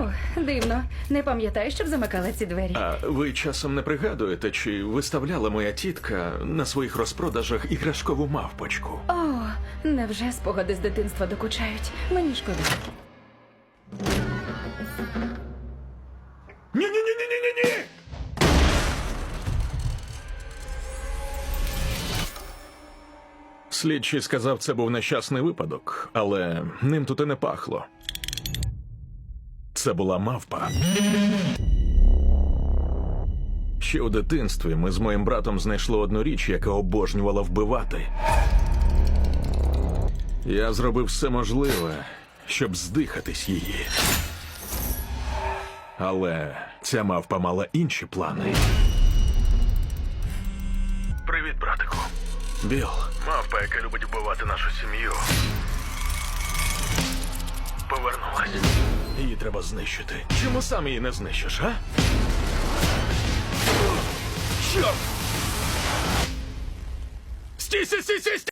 О, дивно. Не пам'ятаю, щоб замикала ці двері. А ви часом не пригадуєте, чи виставляла моя тітка на своїх розпродажах іграшкову мавпочку? О, невже спогади з дитинства докучають? Мені шкода. Ні, ні, ні, ні, ні, ні, ні. Слідчий сказав, це був нещасний випадок, але ним тут і не пахло. Це була мавпа. Ще у дитинстві ми з моїм братом знайшли одну річ, яка обожнювала вбивати. Я зробив все можливе, щоб здихатись її. Але ця мавпа мала інші плани. Привіт, братику. Біл. Мавпа, яка любить вбивати нашу сім'ю. Її треба знищити. Чому сам її не знищиш, а? Стій, стій, стій, стій, стій!